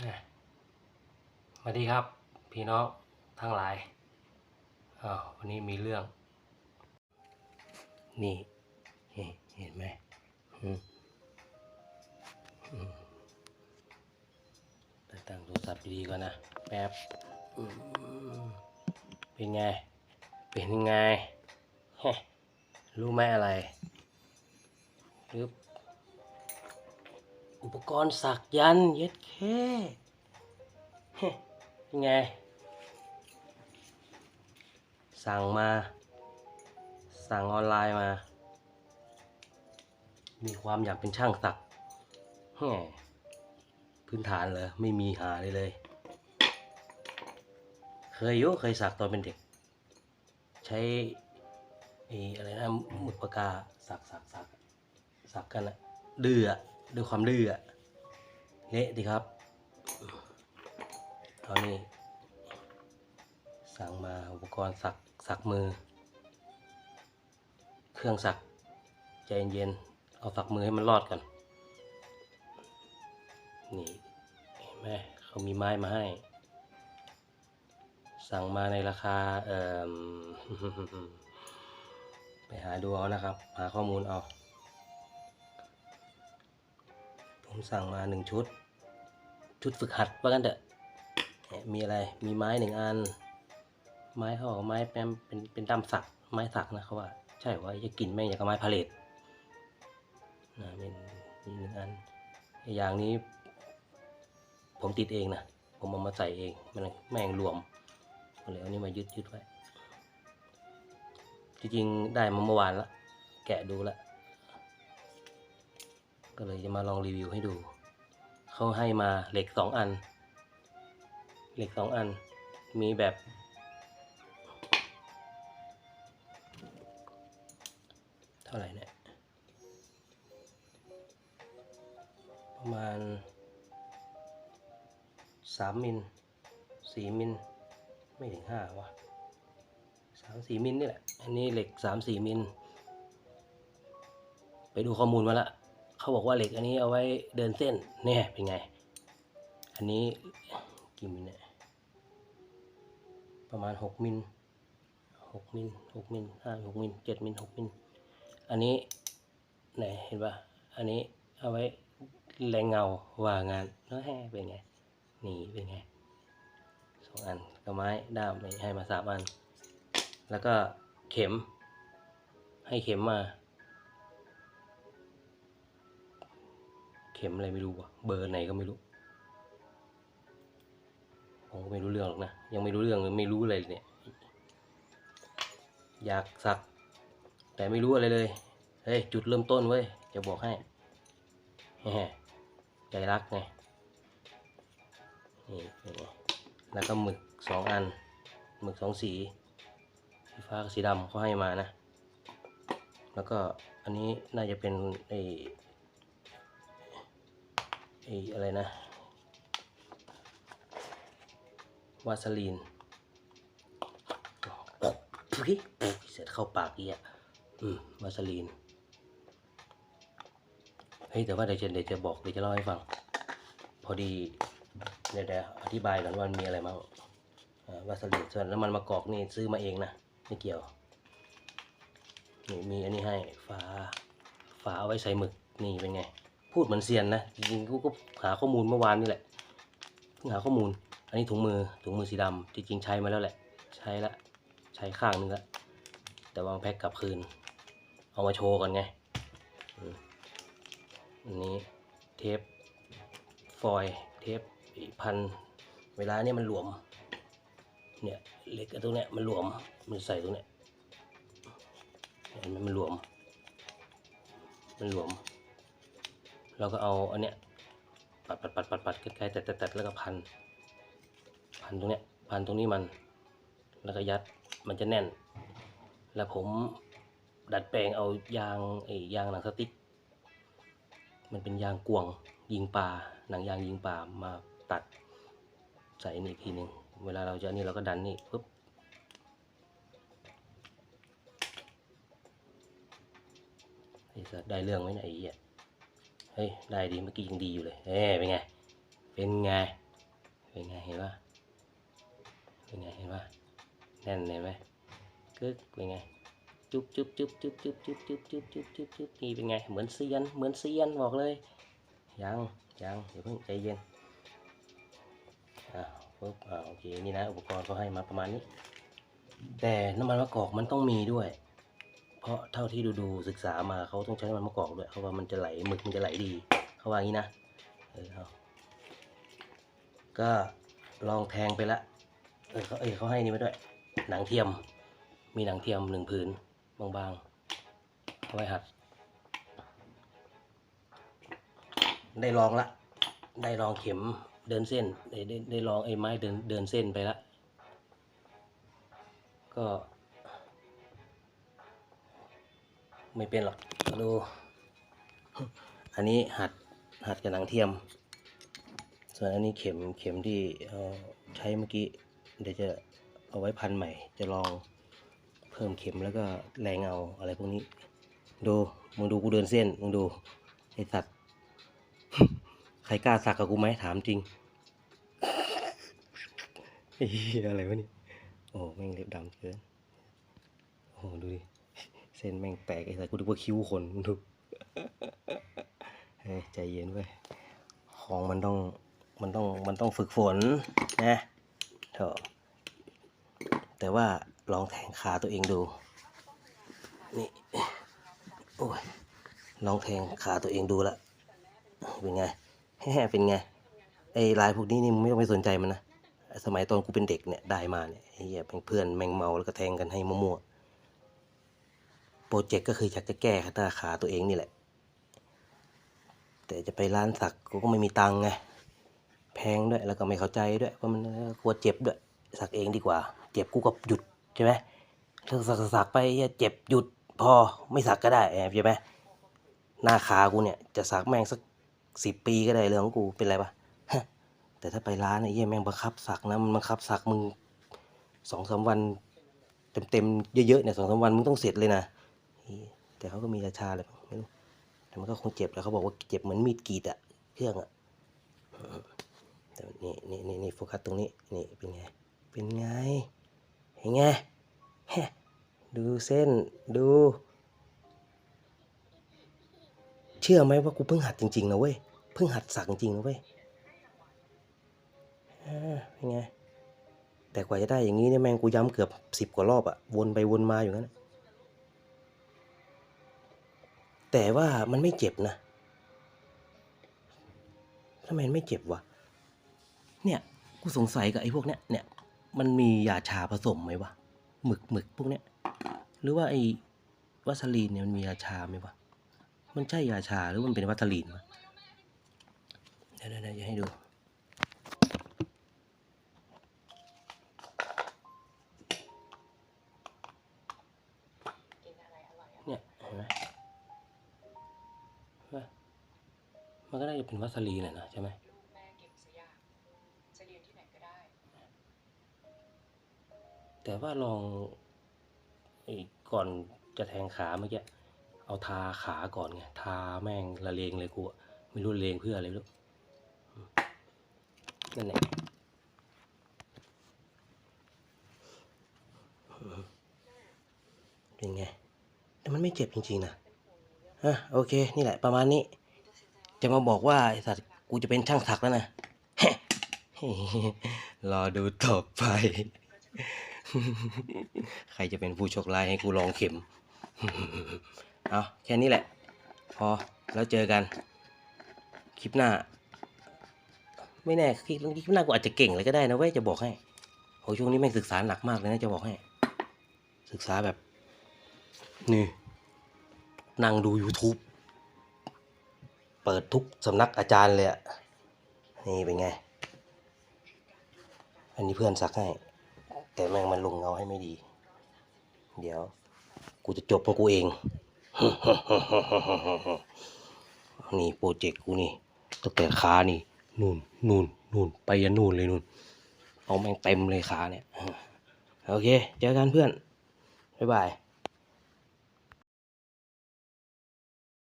สวัสดีครับ พี่น้องทั้งหลายอ้าววันนี้มีเรื่อง นี่ เห็นไหมแต่ตั้งโทรศัพท์ดีก่อนนะ แป๊บ เป็นไง เป็นไง รู้ไหมอะไรปึ๊บ อุปกรณ์สักยันเย็ดแค่เฮ้เป็นไง สั่งมา สั่งออนไลน์มา มีความอยากเป็นช่างสักแหมพื้นฐานเลยไม่มีหาเลยเลย เคยยุเคยสักตอนเป็นเด็ก ใช้ไอ้อะไรนะหมึกปากกาสักสักสักสักกันอะดื้ออะ ด้วยความดื้ออะเละดีครับตอนนี้ สั่งมาอุปกรณ์สักสักมือ เครื่องสักใจเย็นๆเอาสักมือให้มันรอดก่อนนี่เห็นไหมเขามีไม้มาให้ สั่งมาในราคาเอ่อไปหาดูเอานะครับ หาข้อมูลเอา ผมสั่งมาหนึ่งชุด ชุดฝึกหัดว่ากันเถอะมีอะไรมีไม้หนึ่งอัน ไม้เขาบอกว่าไม้แปมเป็นเป็นด้ามสักไม้สักนะเขาว่า ใช่ว่าจะกินแม่งอย่างกับไม้พาเลตนะเป็นมีหนึ่งอันอย่างนี้ ผมติดเองนะผมเอามาใส่เองมันแม่งรวมเลยเอานี่มายึดยึดไว้จริงๆได้มาเมื่อวานละแกะดูละ ก็เลยจะมาลองรีวิวให้ดูเขาให้มาเหล็กสองอัน เหล็กสองอัน มีแบบ เท่าไหร่เนี่ย ประมาณสามมิลสี่มิลไม่ถึงห้าวะสามสี่มิลนี่แหละ อันนี้เหล็กสามสี่มิล ไปดูข้อมูลมาละ เขาบอกว่าเหล็กอันนี้เอาไว้เดินเส้นเนี่ยเป็นไง อันนี้กี่มิลเนี่ยประมาณหกมิลหกมิลหกมิลห้าหกมิลเจ็ดมิลหกมิลอันนี้ไหนเห็นปะอันนี้เอาไว้แรงเงาว่างานแล้วแห่เป็นไงนี่เป็นไงสองอันกับไม้ด้ามให้มาสามอัน แล้วก็เข็มให้เข็มมา ข็มอะไรไม่รู้ว่ะเบอร์ไหนก็ไม่รู้ผมก็ไม่รู้เรื่องหรอกนะยังไม่รู้เรื่องเลยไม่รู้อะไรเลยเนี่ย อยากสัก แต่ไม่รู้อะไรเลยเฮ้ยจุดเริ่มต้นเว้ยจะบอกให้แหมใจรักไงนี่แล้วก็หมึกสองอันหมึกสองสีสีฟ้ากับสีดำเขาให้มานะ แล้วก็อันนี้น่าจะเป็นไอ อ้อะไรนะวาสลีนทุยเสร็จเข้าปากอีกอะอืมวาสลีนเฮ้ยแต่ว่าเดี๋ยวจะเดี๋ยวจะบอกเดี๋ยวจะเล่าให้ฟัง พอดีเดี๋ยวเดี๋ยวอธิบายก่อนว่ามันมีอะไรบ้างวาสลีนส่วนแล้วมันมะกอกนี่ซื้อมาเองนะไม่เกี่ยวนี่มีอันนี้ให้ฝาฝาเอาไว้ใส่หมึกนี่เป็นไง พูดเหมือนเซียนนะจริงๆกูก็หาข้อมูลเมื่อวานนี่แหละเพิ่งหาข้อมูล อันนี้ถุงมือถุงมือสีดำจริงๆใช้มาแล้วแหละ ใช้ละใช้ข้างนึงละแต่วางแพ็คกลับคืน เอามาโชว์ก่อนไงอันนี้เทปฟอยเทปพันเวลาเนี่ยมันหลวม เนี่ยเล็กกับตรงเนี้ยมันหลวมมันใส่ตรงเนี้ยเห็นไหมมันหลวม มันหลวม เราก็เอาอันเนี้ยปัดปัดปัดปัดปัดใกล้ๆแต่แต่แต่แล้วก็พัน พันตรงเนี้ยพันตรงนี้มัน แล้วก็ยัดมันจะแน่น แล้วผมดัดแปลงเอายางไอ้ยางหนังสติ๊ก มันเป็นยางกวงยิงปลาหนังยางยิงปลามาตัดใส่นี่อีกทีหนึ่งเวลาเราจะนี่เราก็ดันนี่ปุ๊บไอ้สัสได้เรื่องไหมเนี่ยไอ้เหี้ย ฮ้ยได้ดีเมื่อกี้ยังดีอยู่เลยเฮ้ยเป็นไง เป็นไง เป็นไงเห็นปะเป็นไงเห็นปะแน่นเห็นไหมกึกเป็นไงจุ๊บจุ๊บจุ๊บจุ๊บจุ๊บจุ๊บจุ๊บจุ๊บจุ๊บจุ๊บจุ๊บนี่เป็นไง เหมือนเซียน เหมือนเซียนบอกเลย ยัง ยังเดี๋ยวเพิ่งใจเย็น อ่าปุ๊บอ่าโอเค นี่นะ อุปกรณ์เขาให้มาประมาณนี้ แต่น้ำมันมะกอกมันต้องมีด้วย เพราะเท่าที่ดูดูศึกษามาเขาต้องใช้น้ำมันมะกอกด้วยเขาว่ามันจะไหลหมึกมันจะไหลดีเขาว่างี้นะเออเอาก็ลองแทงไปละเออเขาเออเขาให้นี่มาด้วย หนังเทียม มีหนังเทียมหนึ่งผืนบางๆเอาไว้หัด ได้ลองละ ได้ลองเข็มเดินเส้น ได้ได้ได้ลองไอ้ไม้เดินเดินเส้นไปละก็ ไม่เป็นหรอกดู อันนี้หัดหัดกับหนังเทียม ส่วนอันนี้เข็มเข็มที่ใช้เมื่อกี้เดี๋ยวจะเอาไว้พันใหม่ จะลองเพิ่มเข็มแล้วก็แรงเอาอะไรพวกนี้ดูมึงดูกูเดินเส้นมึงดูไอสัตว์ใครกล้าสักกับกูไหมถามจริงอะไรวะนี่โอ้แม่งเล็บดำเกินโอ้ดูดิ เส้นแม่งแตกไอ้สัตว์กูดูว่าคิ้วคนมึงดูเฮ้ยใจเย็นเว้ของมันต้องมันต้องมันต้องฝึกฝนนะเถอะแต่ว่าลองแทงขาตัวเองดู นี่โอ้ยลองแทงขาตัวเองดูละเป็นไงแฮ่เป็นไงไอ้ลายพวกนี้นี่มึงไม่ต้องไปสนใจมันนะสมัยตอนกูเป็นเด็กเนี่ยได้มาเนี่ยไอ้เหี้ยเป็นเพื่อนแมงเมาแล้วก็แทงกันให้มั่วๆ โปรเจกต์ก็คืออยากจะแก้ขาตาขาตัวเองนี่แหละ แต่จะไปร้านสักกูก็ไม่มีตังค์ไง แพงด้วยแล้วก็ไม่เข้าใจด้วยว่ามันกลัวเจ็บด้วย สักเองดีกว่า เจ็บกูก็หยุดใช่ไหมถ้าสักสักไปเหี้ยเจ็บหยุดพอไม่สักก็ได้แอบใช่ไหมหน้าขากูเนี่ยจะสักแม่งสักสิบปีก็ได้เรื่องของกูเป็นไรปะแต่ถ้าไปร้านไอ้เหี้ยแม่งบังคับสักนะมันบังคับสักมึงสองสามวันเต็มๆเยอะๆเนี่ยสองสามวันมึงต้องเสร็จเลยนะ แต่เขาก็มีราชาอะไรไม่รู้แต่มันก็คงเจ็บแล้วเขาบอกว่าเจ็บเหมือนมีดกรีดอะเครื่องอะแต่นี่นี่นี่นี่โฟกัสตรงนี้นี่เป็นไง เป็นไงเห็นไงฮดูเส้นดู เชื่อไหมว่ากูเพิ่งหัดจริงๆนะเว้ยเพิ่งหัดสักจริงๆนะเว้ยเป็นไงแต่กว่าจะได้อย่างนี้เนี่ยแม่งกูย้ำเกือบสิบกว่ารอบอะวนไปวนมาอยู่นั้น แต่ว่ามันไม่เจ็บนะทำไมมันไม่เจ็บวะ เนี่ยกูสงสัยกับไอ้พวกเนี้ยเนี่ย มันมียาชาผสมไหมวะหมึกหมึกพวกเนี้ย หรือว่าไอ้วัสลีนเนี่ยมันมียาชาไหมวะ มันใช่ยาชาหรือมันเป็นวัสลีนวะเดี๋ยวเดี๋ยวจะให้ดูเนี่ยเห็นไหม มันก็ได้เป็นวัสลีนแหละนะใช่ไหมแม่เก่งซะยากจะเรียนที่ไหนก็ได้ แต่ว่าลองอก่อนจะแทงขาเมื่อกี้เอาทาขาก่อนไงทาแม่งละเลงเลยกูไม่รู้เลงเพื่ออะไรไม่รู้อืมนั่นแหละเป็นไงแต่มันไม่เจ็บจริงๆนะอะโอเค นี่แหละประมาณนี้ จะมาบอกว่าไอสัตว์กูจะเป็นช่างถักแล้วนะรอดูต่อไป ใครจะเป็นผู้โชคร้ายให้กูลองเข็ม เอาแค่นี้แหละ พอแล้วเจอกัน คลิปหน้า ไม่แน่คลิปคลิปหน้ากูอาจจะเก่งเลยก็ได้นะเว้ยจะบอกให้โหช่วงนี้แม่งศึกษาหนักมากเลยนะจะบอกให้ ศึกษาแบบ นี่นั่งดู YouTube ปิดทุกสำนักอาจารย์เลยอะนี่เป็นไง อันนี้เพื่อนซักให้ แต่แม่งมันลงเงาให้ไม่ดี เดี๋ยว กูจะจบของกูเอง นี่โปรเจกต์กูนี่ตั้งแต่ขานี่ นู่นนู่นนู่นไปยันนู่นเลยนู่น เอาแม่งเต็มเลยขาเนี่ย โอเค เจอกันเพื่อน บ๊ายบาย